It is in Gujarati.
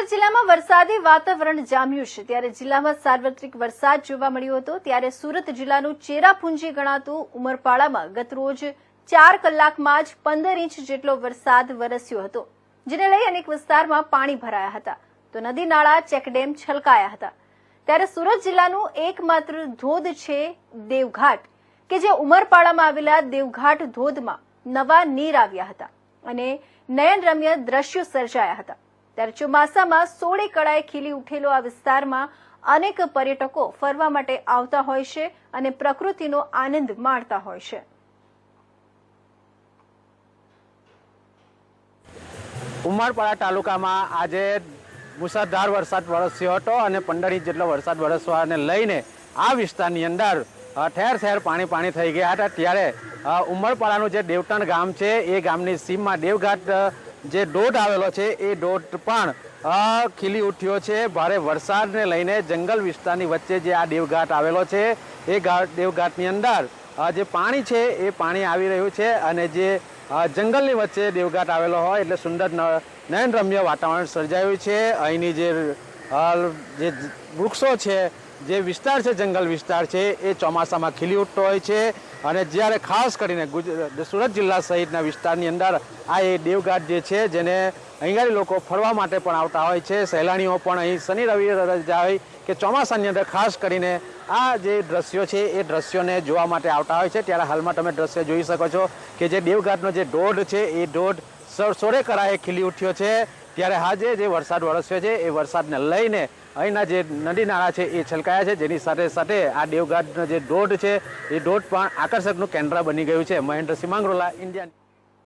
સુરત જિલ્લામાં વરસાદી વાતાવરણ જામ્યું છે. ત્યારે જિલ્લામાં સાર્વત્રિક વરસાદ જોવા મળ્યો હતો. ત્યારે સુરત જિલ્લાનું ચેરાપુંજી ગણાતું ઉમરપાડામાં ગતરોજ ચાર કલાકમાં જ પંદર ઇંચ જેટલો વરસાદ વરસ્યો હતો, જેને લઈ અનેક વિસ્તારમાં પાણી ભરાયા હતા. તો નદી નાળા, ચેકડેમ છલકાયા હતા. ત્યારે સુરત જિલ્લાનું એકમાત્ર ધોધ છે દેવઘાટ, કે જે ઉમરપાડામાં આવેલા દેવઘાટ ધોધમાં નવા નીર આવ્યા હતા અને નયનરમ્ય દ્રશ્યો સર્જાયા હતા. ત્યારે ચોમાસામાં સોળે કળાએ ખીલી ઉઠેલો આ વિસ્તારમાં અનેક પર્યટકો ફરવા માટે આવતા હોય છે અને પ્રકૃતિનો આનંદ માણતા હોય છે. ઉમરપાડા તાલુકામાં આજે મુસળધાર વરસાદ વરસ્યો હતો અને પંદર ઇંચ જેટલો વરસાદ વરસવાને લઈને આ વિસ્તારની અંદર ઠેર ઠેર પાણી પાણી થઈ ગયા હતા. ત્યારે ઉમરપાડાનું જે દેવટણ ગામ છે, એ ગામની સીમમાં દેવઘાટ જે ડોટ આવેલો છે એ ડોટ પણ ખીલી ઉઠ્યો છે. ભારે વરસાદને લઈને જંગલ વિસ્તારની વચ્ચે જે આ દેવઘાટ આવેલો છે, એ ઘાટ દેવઘાટની અંદર જે પાણી છે એ પાણી આવી રહ્યું છે અને જે જંગલની વચ્ચે દેવઘાટ આવેલો હોય એટલે સુંદર નયનરમ્ય વાતાવરણ સર્જાયું છે. અહીંની જે વૃક્ષો છે જે વિસ્તાર છે, જંગલ વિસ્તાર છે, એ ચોમાસામાં ખીલી ઉઠતો હોય છે અને જ્યારે ખાસ કરીને સુરત જિલ્લા સહિતના વિસ્તારની અંદર આ એ દેવઘાટ જે છે, જેને અહીંયાની લોકો ફરવા માટે પણ આવતા હોય છે, સહેલાણીઓ પણ અહીં શનિ, રવિ રજા હોય કે ચોમાસાની અંદર ખાસ કરીને આ જે દ્રશ્યો છે, એ દ્રશ્યોને જોવા માટે આવતા હોય છે. ત્યારે હાલમાં તમે દ્રશ્ય જોઈ શકો છો કે જે દેવઘાટનો જે ધોધ છે, એ ધોધ સો- સોળે ખીલી ઉઠ્યો છે. ત્યારે આજે જે વરસાદ વરસ્યો છે, એ વરસાદને લઈને અહીંના જે નદી નાળા છે, એ છલકાયા છે. જેની સાથે સાથે આ દેવઘાટનો જે ધોધ છે, એ ધોધ પણ આકર્ષકનું કેન્દ્ર બની ગયું છે. મહેન્દ્ર સિંહ માંગરોલા, ઇન્ડિયન